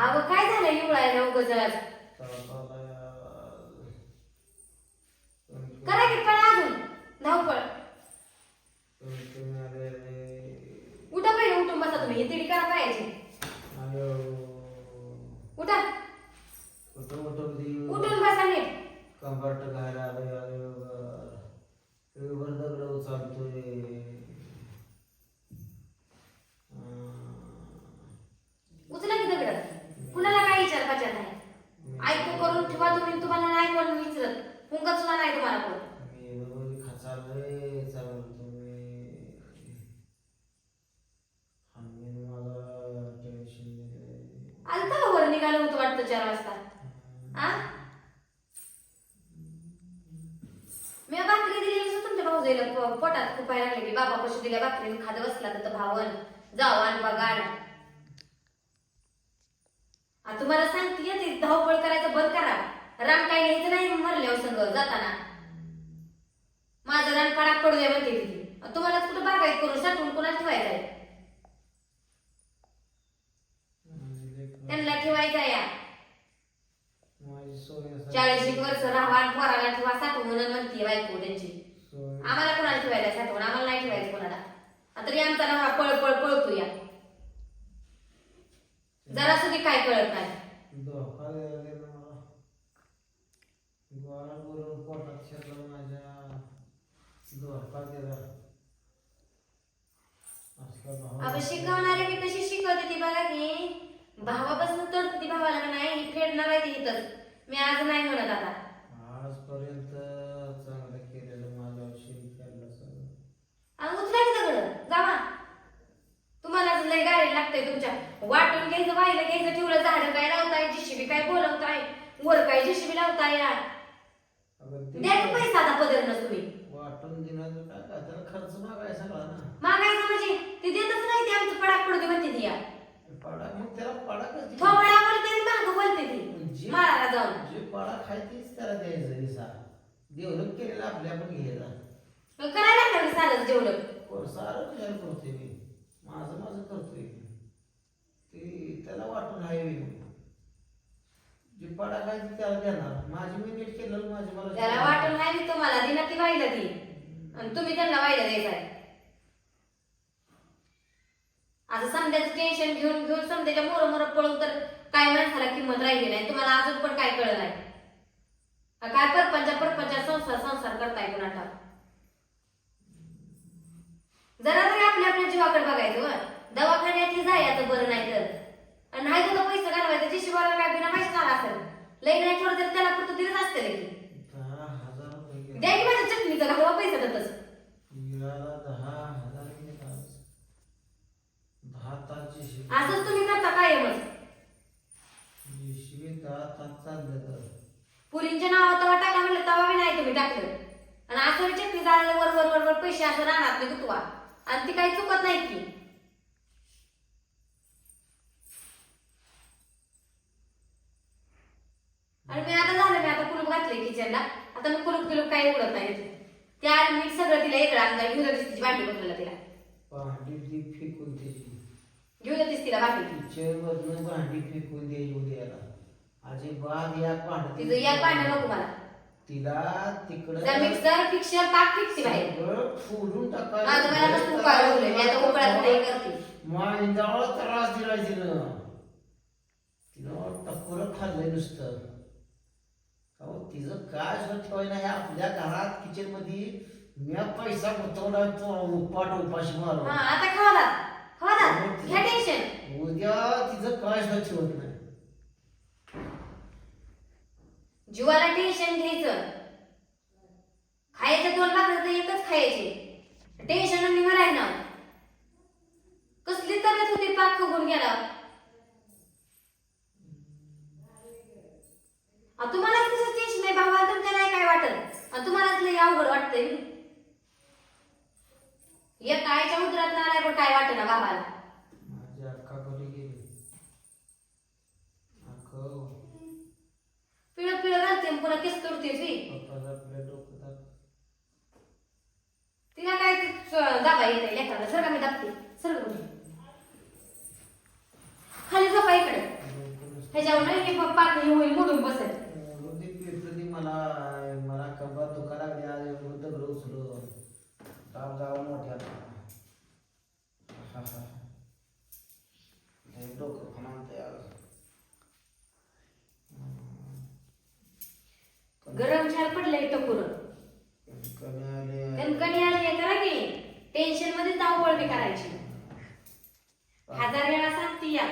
अगं काय झालं एवढा उगाच आज करा की पळा अजून धावपळ उठा पहिले उठून बसा तुम्ही तिडी करा पाहिजे उठा उठून बसा नीट कंबरट घायला आलोय आलोय वर दगड उचलतोय उचला की दगड कुणाला काय विचार पाचार नाही ऐकू करून ठेवा तुम्ही तुम्हाला नाही कोण विचारत हुंका सुद्धा नाही तुम्हाला कोण. मी बरोबर खाचालोय चालू तुम्ही आम्ही मला टेन्शन दिलंय आलता का वर निघालं होतं वाटतं चार वाजता? आ? मी भाकरी दिली असं तुमच्या भाऊजाईला प- पोटात खुपायला लागले की बाबा कशी दिल्या भाकरी खात बसला तर भावन जावा आणि बघा आणा. आ तुम्हाला सांगते ते धावपळ करायचं बंद करा. रान काय घ्यायचं नाही मरल्यावर संग जाताना. माझं रान फडाक पडू द्या म्हणते तिथे तुम्हालाच कुठं बागायत करून साठवून कोणाला ठेवायचं आहे त्यांना ठेवायचा या. चाळीस एक वर्ष राहा आणि पोराला ठेवा साठवून म्हणते बायको त्यांची. आम्हाला कोणाला ठेवायला साठवून? आम्हाला नाही ठेवायचं कोणाला. आता तरी आमचा नवरा पळ पळ पळतो या जरा सुद्धा काय कळत नाही धोका द्यायला गेला मला गोळा करून पोटात शिरलं माझ्या धोका दिला असला भाव आपण शिकवणारे की कशी शिकवते ती बघा की भावापासून तोडते ती भावाला नाही ही फेडणार आहे ती इथंच मी आज नाही म्हणत आता. आजपर्यंत चांगलं केलेलं माझ्यावर शिरकायला सगळं. आणि उचला की दगड जावा. तुम्हाला लय गाडी लागतंय तुमच्या. वाटून घ्यायचं वाहिलं घ्यायचं ठेवलं झाडं काय लावताय जिशिबी काय बोलवताय वर काय जिशिबी लावताय या अगं ते द्या पैसा आता पदर नस तुम्ही. वाटून देण्याचं काय? काय त्याला खर्च मागाय सगळा ना? मागायचं म्हणजे ते देतच नाही ते आमचं पडाक पडते म्हणते ती या पाडा मग त्याला पाडा कधी थोबडा बोलते आणि मागं बोलते ती जे माळाला जाऊन जे पाडा खायचीच त्याला द्यायचं हिसा डेव्हलप केलेलं आपल्या आपण घ्यायला. करायला कोण सारं करतोय मी. माझं माझं करतोय ते त्याला वाटून आहे जे पाडा खायची त्याला देणार. माझी मी नीट केलं माझी मला त्याला वाटून नाही मी तुम्हाला. दिना ती वाहिला ती. आणि तुम्ही त्यांना वाहिला द्यायचा आता समजायचं टेन्शन घेऊन घेऊन समजायच्या मोर मोर पळून तर काय माणसाला किंमत राहिली नाही. तुम्हाला अजून पण काय कळलं नाही. हा काय संसार संसार करताय कुणाला जरा तरी आपल्या आपल्या जीवाकडे बघायचं व दवाखान्यात ही जायचं बरं नाही तर. आणि नाही तर पैसे घालवायचं जे शिवाला काय बिना पैसे झाला असेल. लई नाही थोडं तरी त्याला पुरतं दिलंच असते की दहा हजार रुपये गेले. द्या की माझ्या चटणीचं घालवा पैसे देतच विराला दहा हजार गेले आज. दहा तासची शिकवी असंच तुम्ही करता कायमच शिवी दहा तास चालले तर पुरींच्या नावावर तवा टाका म्हणलं तवा बी नाही तुम्ही टाकलं आणि चटणी जायला वर वर वर वर पैसे असं राहणार नाही गुतवा आणि ती काही चुकत नाही की आणि मी आता झालं मी आता कुलूप घातलंय किचनला. आता मी कुलूप कुलूप काही उडत नाही. त्या मी सगळं तिला इकडं आणलं घेऊन येतेस तिची भांडी बघायला तिला. भांडी ती फेकून घेऊन येतेस तिला भांडी. किचन मधनं भांडी फेकून द्यायची उद्याला. अजिबात या भांडी तिचं या पाणी नको मला. तिला तिकडं जर मिक्सर फिक्सर पाक फिक्सी बाहेर. सगळं फोडून माझं मला कसं उकाळ उरलं मी आता उकळात नाही करते. मांडावर त्रास दिला तिनं. तिनं टक्कर खाल्लंय नुसतं. अहो तिचं काय सुद्धा ठेवायला हे आपल्या घरात किचनमध्ये मी पैसा गुंतवला तो उपाट उपाशी मारू हा आता खावा दात खावा दात घ्या टेन्शन उद्या तिचं काय सुद्धा ठेवत नाही. जीवाला टेन्शन घ्यायचं. खायचं दोन भाकर एकच खायचे. टेन्शन आणि राहिना कसली तब्येत होती पाक खगून गेला तुम्हाला कसं टेन्शन आहे भावा तुमच्या नाही काय वाटत? तुम्हालाच लय अवघड वाटतंय. या कायच्या उदरात आलाय पण काय वाटत ना भावाला? पप्पाला आपल्या डोकं दाब. तिला काय ते च- दाबा येत नाही लेकराला सर मी दाबते सर खाली झोपा इकडे डोकं ह्याच्यावर नाही हे पाक हे होईल मोडून बसेल मोडून दे पेटू दे मला मला कंबर दुखा लागली आज एवढं दगड उचलून ताप जावा मोठ्याला हा, हा. लय डोकं खणावतंय आज. गरम छान पडलंय टकुर कमी आले कणकणी आली आहे करा की टेन्शनमध्ये धावपळ बी करायची. हजार वेळा सांगती या.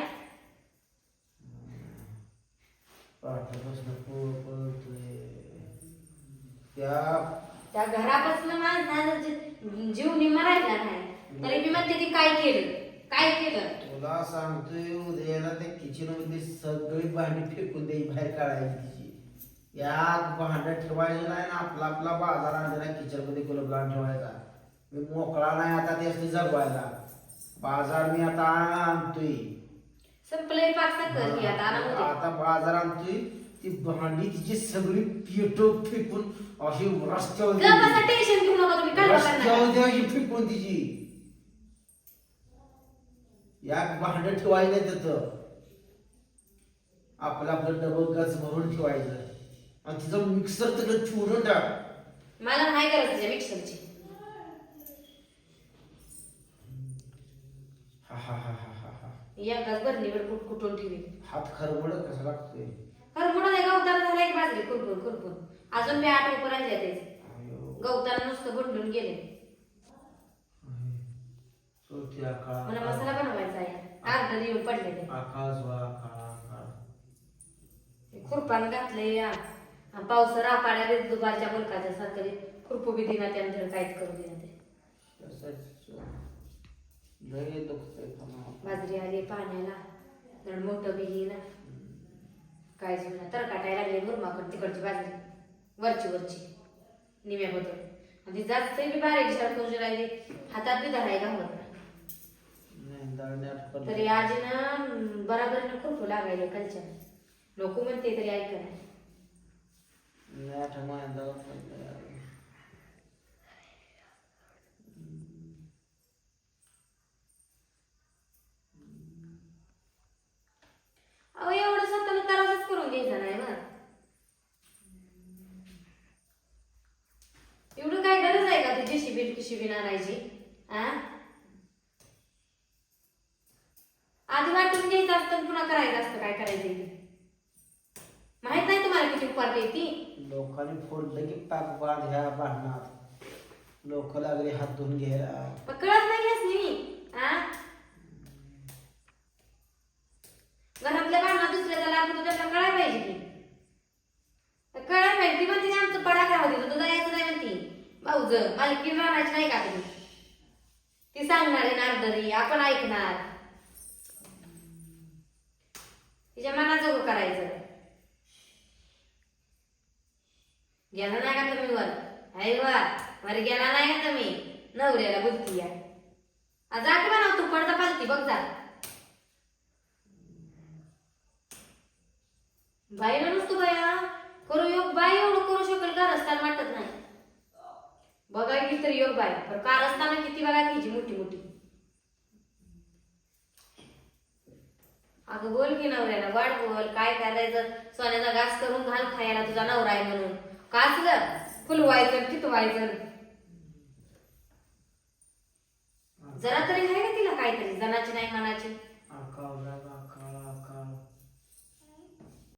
पाठीपासून पोळ पळतोय. त्या त्या घरापासून जी- जीव निम्मा राहिला नाही तरी मी म्हणते ती काय केलं? काय केलं? तुला सांगतोय उद्याला त्या किचनमध्ये सगळी भांडी फेकून द्यायची बाहेर काढायची. तिची यात भांड ठेवायचं नाही ना आपला आपला बाजार आणलेला किचनमध्ये गुलाब लावून ठेवायचा. मी मोकळा नाही आता ते असते जगवायला. बाजार मी आता आणतोय. संपलंय आता आणा उद्या. आता बाजार आणतोय. ती भांडी तिची सगळी पेटो फेकून अशी रस्त्यावर गप्प बसा, टेन्शन घेऊ नका तुम्ही काय करणार रस्त्यावर द्यायची फेकून तिची. या भांड ठेवायचं नाही तिथं आपलं आपलं डबल गच भरून ठेवायचं. आणि तिचं मिक्सर तिकडे चुरून टाक मला नाही गरज त्याच्या मिक्सरची हा हा हा हा हा हा. एकाच बरणीवर कुठ कुठून ठेवी. हात खरबड कसा लागतोय? नाही गवताला झाला की बाजरी कुरकुर कुरकुर अजून बी आठ उपर राहिले ते अयो, गवताला नुसतं गुंडून गेले. मला मसाला बनवायचा आहे. अर्धा येऊन पडले आकाश वा खुरपान घातले पावस रापाड्या दुपारच्या मुलकाच्या सारखं खुरपू बी दिना त्यानंतर काहीच करू दिना ते बाजरी आली पाण्याला जण मोठं बी येईना. काय जुना तर काटायला लागले मुरमाकड तिकडची बाजरी. वरची वरची. निम्या होतो. आणि जास्त बी बारीक सारखं राहिले. हातात बी धरायला होत तरी आजीनं बराबरीनं खुरपू लागायला कलच्या लोक म्हणते तरी ऐकणार नाही नाठ मांडावं पडलं यार. अहो एवढं स्वतःला त्रासच करून घ्यायचा नाही ना. एवढं काय गरज आहे का तुझी जेसीबी किशीबी आणायची? आ? आधी वाटून घ्यायचं असतं पुन्हा करायचं असतं. काय करायचं माहीत नाही तुम्हाला किती उपकार ती लोकांनी फोडलं की पाक बाद ह्या भांडणात. लोक लागले हात धुवून घ्यायला. पण कळत नाही हेच मी. आ? घरातल्या लाभ होतो त्याला कळायला पाहिजे की. तर कळायला पाहिजे. ती म्हणते ना, आमचं पडा काय होते? तुझं यायचं नाही म्हणती. भाऊज मालकी राहण्याची नाही का तुम्ही? ती सांगणार आहे नारदरी आपण ऐकणार. तिच्या मनाजोगं करायचं. गेला नाही का तुम्ही वर? अरे वा वर गेला नाही का तुम्ही? नवऱ्याला बुद्धी या जा की म्हणा तू पडदा पालती बघ जा. बाईला नसतो बाया करू योग बाई एवढं करू शकेल का रस्त्याला वाटत नाही. बघा की तरी योग बाई पण कार असताना किती बघा घ्यायची मोठी मोठी. अगं बोल की नवऱ्याला वाट बोल काय करायचं? सोन्याचा घास करून घाल खायला तुझा नवरा आहे म्हणून. कासलं फुलवायचं टिटवायचं जरा तरी आहे का तिला काहीतरी? जनाची नाही मनाची.